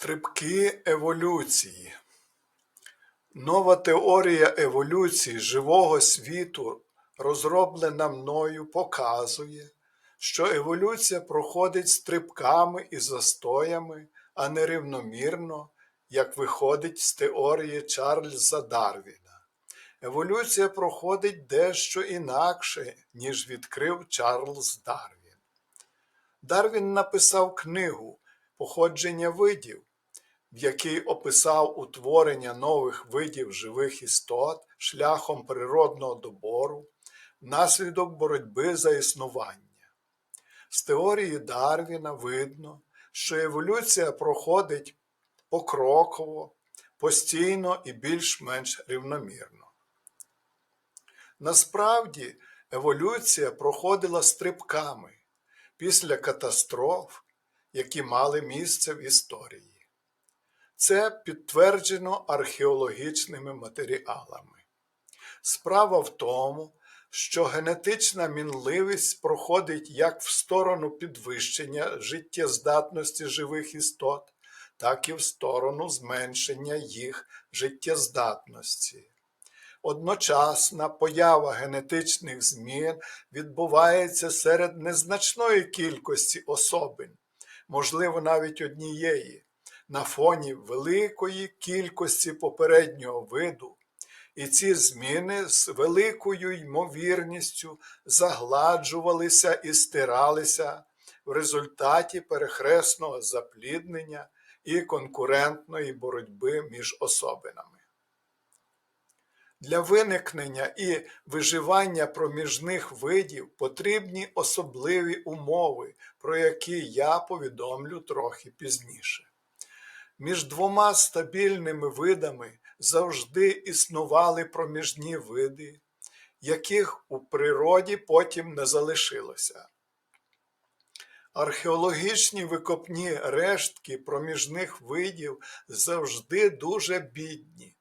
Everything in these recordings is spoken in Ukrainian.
Стрибки еволюції. Нова теорія еволюції живого світу, розроблена мною, показує, що еволюція проходить стрибками і застоями, а не рівномірно, як виходить з теорії Чарльза Дарвіна. Еволюція проходить дещо інакше, ніж відкрив Чарльз Дарвін. Дарвін написав книгу Походження видів, в якій описав утворення нових видів живих істот шляхом природного добору внаслідок боротьби за існування. З теорії Дарвіна видно, що еволюція проходить покроково, постійно і більш-менш рівномірно. Насправді, еволюція проходила стрибками після катастроф, які мали місце в історії. Це підтверджено археологічними матеріалами. Справа в тому, що генетична мінливість проходить як в сторону підвищення життєздатності живих істот, так і в сторону зменшення їх життєздатності. Одночасна поява генетичних змін відбувається серед незначної кількості особин, можливо, навіть однієї, на фоні великої кількості попереднього виду, і ці зміни з великою ймовірністю загладжувалися і стиралися в результаті перехресного запліднення і конкурентної боротьби між особинами. Для виникнення і виживання проміжних видів потрібні особливі умови, про які я повідомлю трохи пізніше. Між двома стабільними видами завжди існували проміжні види, яких у природі потім не залишилося. Археологічні викопні рештки проміжних видів завжди дуже бідні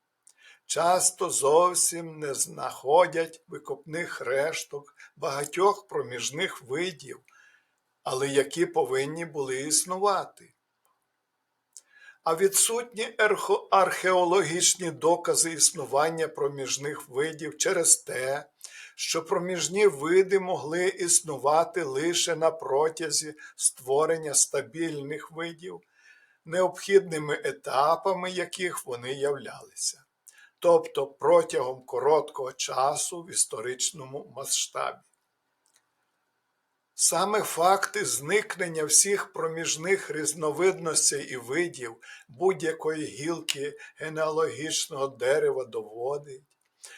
часто зовсім не знаходять викопних решток багатьох проміжних видів, але які повинні були існувати. А відсутні археологічні докази існування проміжних видів через те, що проміжні види могли існувати лише на протязі створення стабільних видів, необхідними етапами яких вони являлися тобто протягом короткого часу в історичному масштабі. Саме факти зникнення всіх проміжних різновидностей і видів будь-якої гілки генеалогічного дерева доводить,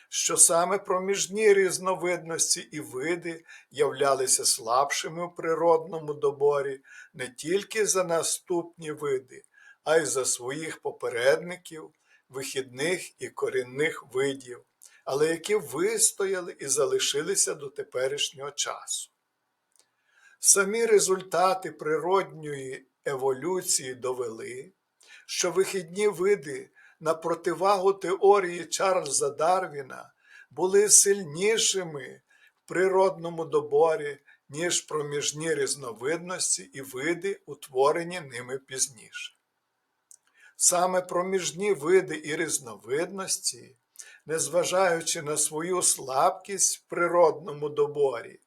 що саме проміжні різновидності і види являлися слабшими у природному доборі не тільки за наступні види, а й за своїх попередників вихідних і корінних видів, але які вистояли і залишилися до теперішнього часу. Самі результати природньої еволюції довели, що вихідні види на противагу теорії Чарльза Дарвіна були сильнішими в природному доборі, ніж проміжні різновидності і види, утворені ними пізніше. Саме проміжні види і різновидності, незважаючи на свою слабкість в природному доборі,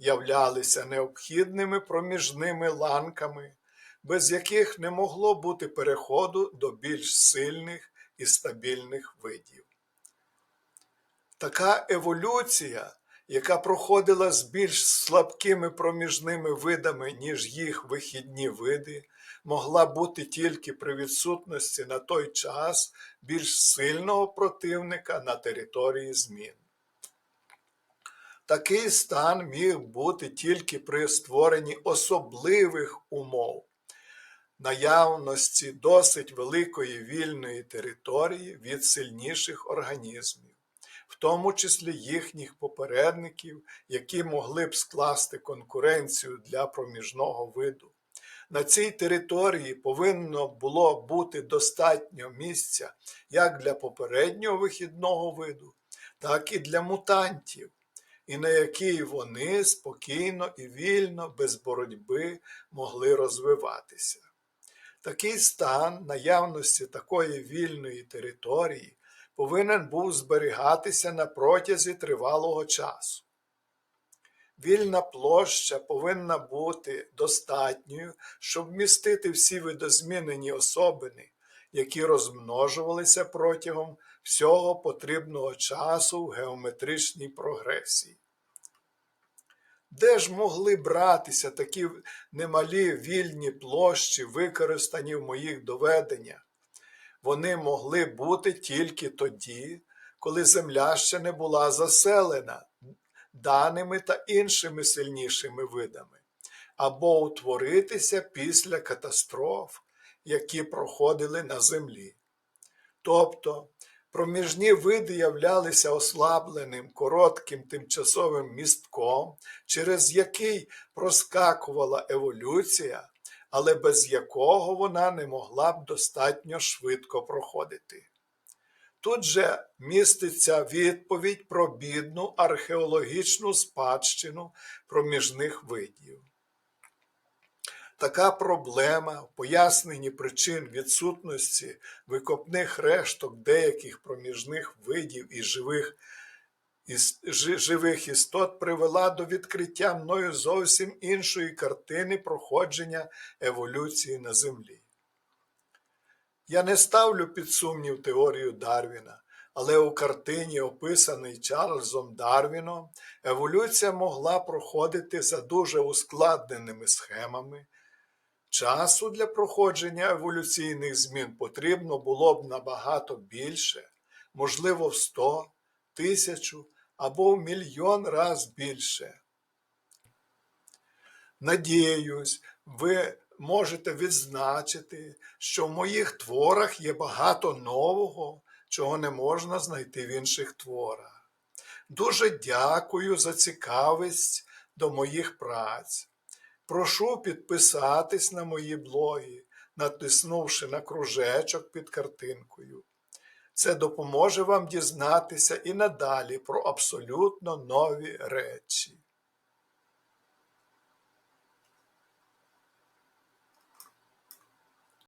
являлися необхідними проміжними ланками, без яких не могло бути переходу до більш сильних і стабільних видів. Така еволюція, яка проходила з більш слабкими проміжними видами, ніж їх вихідні види, могла бути тільки при відсутності на той час більш сильного противника на території змін. Такий стан міг бути тільки при створенні особливих умов, наявності досить великої вільної території від сильніших організмів, в тому числі їхніх попередників, які могли б скласти конкуренцію для проміжного виду. На цій території повинно було бути достатньо місця як для попереднього вихідного виду, так і для мутантів, і на якій вони спокійно і вільно, без боротьби могли розвиватися. Такий стан наявності такої вільної території повинен був зберігатися на протязі тривалого часу. Вільна площа повинна бути достатньою, щоб вмістити всі видозмінені особини, які розмножувалися протягом всього потрібного часу в геометричній прогресії. Де ж могли братися такі немалі вільні площі, використані в моїх доведеннях? Вони могли бути тільки тоді, коли земля ще не була заселена даними та іншими сильнішими видами, або утворитися після катастроф, які проходили на землі. Тобто проміжні види являлися ослабленим коротким тимчасовим містком, через який проскакувала еволюція, але без якого вона не могла б достатньо швидко проходити. Тут же міститься відповідь про бідну археологічну спадщину проміжних видів. Така проблема в поясненні причин відсутності викопних решток деяких проміжних видів і живих, іс- жи- живих істот привела до відкриття мною зовсім іншої картини проходження еволюції на Землі. Я не ставлю під сумнів теорію Дарвіна, але у картині, описаній Чарльзом Дарвіном, еволюція могла проходити за дуже ускладненими схемами. Часу для проходження еволюційних змін потрібно було б набагато більше, можливо, в 100, тисячу або в мільйон раз більше. Надіюсь, ви можете відзначити, що в моїх творах є багато нового, чого не можна знайти в інших творах. Дуже дякую за цікавість до моїх праць. Прошу підписатись на мої блоги, натиснувши на кружечок під картинкою. Це допоможе вам дізнатися і надалі про абсолютно нові речі.